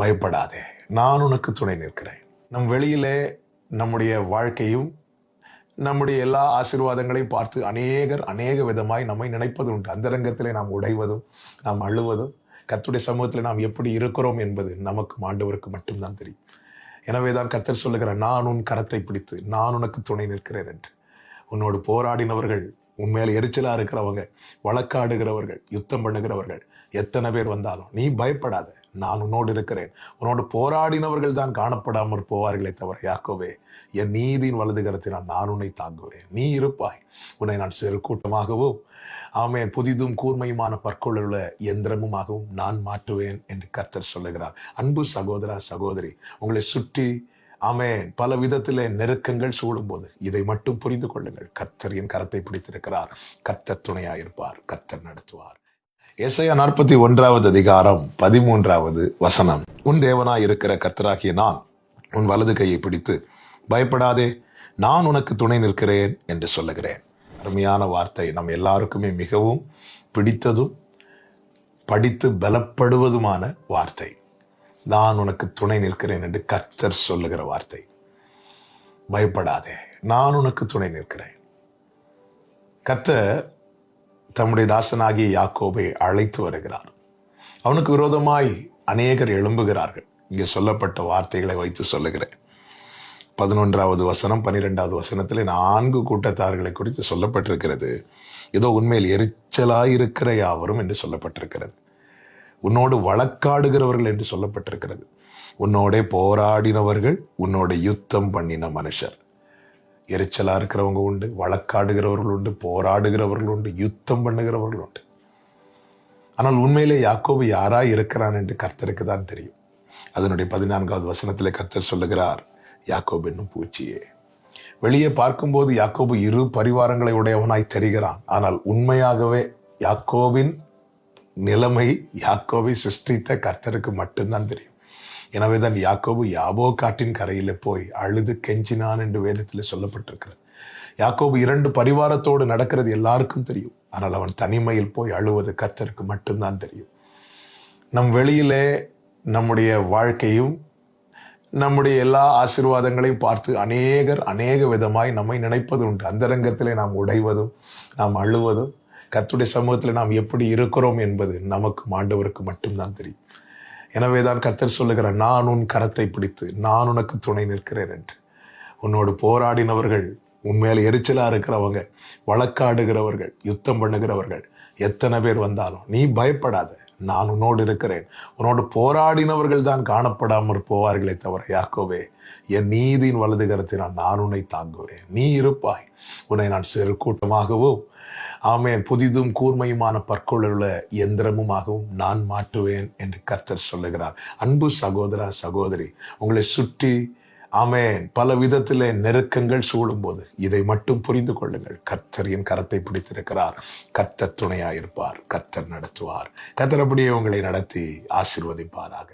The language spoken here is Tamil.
பயப்படாதே. நான் உனக்கு துணை நிற்கிறேன். நம் வெளியிலே நம்முடைய வாழ்க்கையும் நம்முடைய எல்லா ஆசீர்வாதங்களையும் பார்த்து அநேகர் அநேக விதமாய் நம்மை நினைப்பது உண்டு. அந்தரங்கத்திலே நாம் உடைவதும் நாம் அழுவதும் கத்துடைய சமூகத்தில் நாம் எப்படி இருக்கிறோம் என்பது நமக்கும் ஆண்டவருக்கு மட்டும்தான் தெரியும். எனவே தான் கர்த்தர் சொல்லுகிற நான் உன் கரத்தை பிடித்து நான் உனக்கு துணை நிற்கிறேன் என்று. உன்னோடு போராடினவர்கள் உண்மையில எரிச்சலாக இருக்கிறவங்க வழக்காடுகிறவர்கள் யுத்தம் பண்ணுகிறவர்கள் எத்தனை பேர் வந்தாலும் நீ பயப்படாத. நான் உன்னோடு இருக்கிறேன். உன்னோடு போராடினவர்கள் தான் காணப்படாமற் போவார்களே தவிர யாக்கோவே என் நீதியின் வலது கரத்தினால் நான் உன்னை தாங்குவேன். நீ இருப்பாய். உன்னை நான் சிறு கூட்டமாகவும் ஆமே புதிதும் கூர்மையுமான பற்கொள்ள எந்திரமுமாகவும் நான் மாற்றுவேன் என்று கர்த்தர் சொல்லுகிறார். அன்பு சகோதரா சகோதரி உங்களை சுற்றி ஆமென் பல விதத்திலே நெருக்கங்கள் சூடும்போது இதை மட்டும் புரிந்து கொள்ளுங்கள். கர்த்தர் என் கரத்தை பிடித்திருக்கிறார். கர்த்தர் துணையாயிருப்பார். கர்த்தர் நடத்துவார். எஸ்ஐயா நாற்பத்தி ஒன்றாவது அதிகாரம் பதிமூன்றாவது வசனம். உன் தேவனாய் இருக்கிற கத்தராகிய நான் உன் வலது கையை பிடித்து பயப்படாதே நான் உனக்கு துணை நிற்கிறேன் என்று சொல்லுகிறேன். அருமையான வார்த்தை. நம் எல்லாருக்குமே மிகவும் பிடித்ததும் படித்து பலப்படுவதுமான வார்த்தை. நான் உனக்கு துணை நிற்கிறேன் என்று கத்தர் சொல்லுகிற வார்த்தை. பயப்படாதே நான் உனக்கு துணை நிற்கிறேன். கத்தர் தம்முடைய தாசனாகிய யாக்கோபை அழைத்து வருகிறார். அவனுக்கு விரோதமாய் அநேகர் எழும்புகிறார்கள். இங்கே சொல்லப்பட்ட வார்த்தைகளை வைத்து சொல்லுகிறேன். பதினொன்றாவது வசனம் பன்னிரெண்டாவது வசனத்தில் நான்கு கூட்டத்தார்களை குறித்து சொல்லப்பட்டிருக்கிறது. ஏதோ உண்மையில் எரிச்சலாயிருக்கிற யாவரும் என்று சொல்லப்பட்டிருக்கிறது. உன்னோடு வழக்காடுகிறவர்கள் என்று சொல்லப்பட்டிருக்கிறது. உன்னோட போராடினவர்கள் உன்னோட யுத்தம் பண்ணின மனுஷர். எரிச்சலா இருக்கிறவங்க உண்டு வழக்காடுகிறவர்கள் உண்டு போராடுகிறவர்கள் உண்டு யுத்தம் பண்ணுகிறவர்கள் உண்டு ஆனால் உண்மையிலே யாக்கோபு யாராய் இருக்கிறான் என்று கர்த்தருக்கு தான் தெரியும். அதனுடைய பதினான்காவது வசனத்திலே கர்த்தர் சொல்லுகிறார் யாக்கோபு என்னும் பூச்சியே. வெளியே பார்க்கும்போது யாக்கோபு இரு பரிவாரங்களை உடையவனாய் தெரிகிறான். ஆனால் உண்மையாகவே யாக்கோவின் நிலைமை யாக்கோவை சிருஷ்டித்த கர்த்தருக்கு மட்டும்தான் தெரியும். எனவேதான் யாக்கோபு யாபோ காட்டின் கரையில் போய் அழுது கெஞ்சினான் என்று வேதத்தில் சொல்லப்பட்டிருக்கிறது. யாக்கோபு இரண்டு பரிவாரத்தோடு நடக்கிறது எல்லாருக்கும் தெரியும். ஆனால் அவன் தனிமையில் போய் அழுவது கத்தருக்கு மட்டும்தான் தெரியும். நம் வெளியிலே நம்முடைய வாழ்க்கையும் நம்முடைய எல்லா ஆசீர்வாதங்களையும் பார்த்து அநேகர் அநேக விதமாய் நம்மை நினைப்பது உண்டு. அந்தரங்கத்திலே நாம் உடைவதும் நாம் அழுவதும் கத்துடைய சமூகத்தில் நாம் எப்படி இருக்கிறோம் என்பது நமக்கும் ஆண்டவருக்கு மட்டும்தான் தெரியும். எனவே தான் கர்த்தர் சொல்லுகிறார் நான் உன் கரத்தை பிடித்து நான் உனக்கு துணை நிற்கிறேன் என்று. உன்னோடு போராடினவர்கள் உண்மையில எரிச்சலா இருக்கிறவங்க வழக்காடுகிறவர்கள் யுத்தம் பண்ணுகிறவர்கள் எத்தனை பேர் வந்தாலும் நீ பயப்படாத நான் உன்னோடு இருக்கிறேன். உன்னோடு போராடினவர்கள் தான் காணப்படாமல் போவார்களே தவிர யாக்கோவே என் நீதியின் வலது கரத்தினால் நான் உன்னை தாங்குவேன். நீ இருப்பாய். உன்னை நான் சிறு கூட்டமாகவும் ஆமேன். புதிதும் கூர்மையுமான பற்கொள்ளுள்ள எந்திரமுமாகவும் நான் மாற்றுவேன் என்று கர்த்தர் சொல்லுகிறார். அன்பு சகோதரா சகோதரி உங்களை சுற்றி ஆமேன் பல விதத்தில் நெருக்கங்கள் சூழும்போது இதை மட்டும் புரிந்து கொள்ளுங்கள். கர்த்தரின் கரத்தை பிடித்திருக்கிறார். கர்த்தர் துணையாயிருப்பார். கர்த்தர் நடத்துவார். கர்த்தர் அப்படியே உங்களை நடத்தி ஆசிர்வதிப்பாராக.